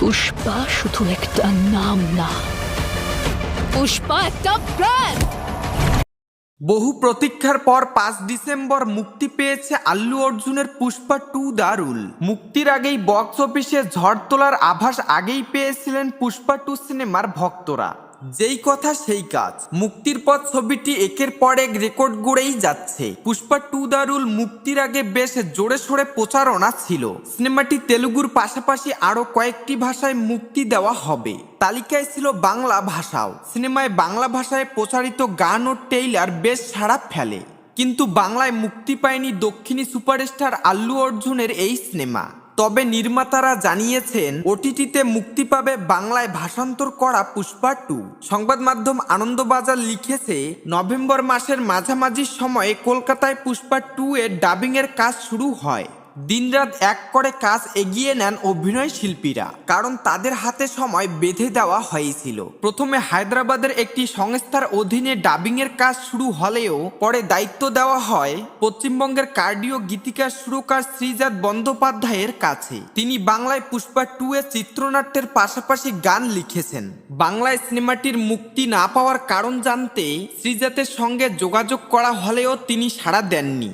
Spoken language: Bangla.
পুষ্পা শুধু একটা নাম না। পুষ্পা একটা ব্র্যান্ড বহু প্রতীক্ষার পর পাঁচ ডিসেম্বর মুক্তি পেয়েছে আল্লু অর্জুনের পুষ্পা টু দারুল। মুক্তির আগেই বক্স অফিসে ঝড় তোলার আভাস আগেই পেয়েছিলেন পুষ্পা টু সিনেমার ভক্তরা। যেই কথা সেই কাজ। মুক্তির পথ ছবিটি একের পর এক রেকর্ড গড়েই যাচ্ছে। পুষ্পা টু দারুল মুক্তির আগে বেশ জোরে সোরে প্রচারণা ছিল। সিনেমাটি তেলুগুর পাশাপাশি আরও কয়েকটি ভাষায় মুক্তি দেওয়া হবে। তালিকায় ছিল বাংলা ভাষাও। সিনেমায় বাংলা ভাষায় প্রচারিত গান ও টেইলার বেশ সাড়া ফেলে। কিন্তু বাংলায় মুক্তি পায়নি দক্ষিণী সুপারস্টার আল্লু অর্জুনের এই সিনেমা। তবে নির্মাতারা জানিয়েছেন, ওটিটিতে মুক্তি পাবে বাংলায় ভাষান্তর করা পুষ্পা টু। সংবাদ মাধ্যম আনন্দবাজার লিখেছে, নভেম্বর মাসের মাঝামাঝি সময়ে কলকাতায় পুষ্পা টু এর ডাবিং এর কাজ শুরু হয়। দিনরাত এক করে কাজ এগিয়ে নেন অভিনয় শিল্পীরা, কারণ তাদের হাতে সময় বেঁধে দেওয়া হয়েছিল। প্রথমে হায়দ্রাবাদের একটি সংস্থার অধীনে ডাবিং এর কাজ শুরু হলেও পরে দায়িত্ব দেওয়া হয় পশ্চিমবঙ্গের কার্ডিও গীতিকার সুরকার শ্রীজাত বন্দ্যোপাধ্যায়ের কাছে। তিনি বাংলায় পুষ্পা টু এর চিত্রনাট্যের পাশাপাশি গান লিখেছেন। বাংলায় সিনেমাটির মুক্তি না পাওয়ার কারণ জানতে শ্রীজাতের সঙ্গে যোগাযোগ করা হলেও তিনি সাড়া দেননি।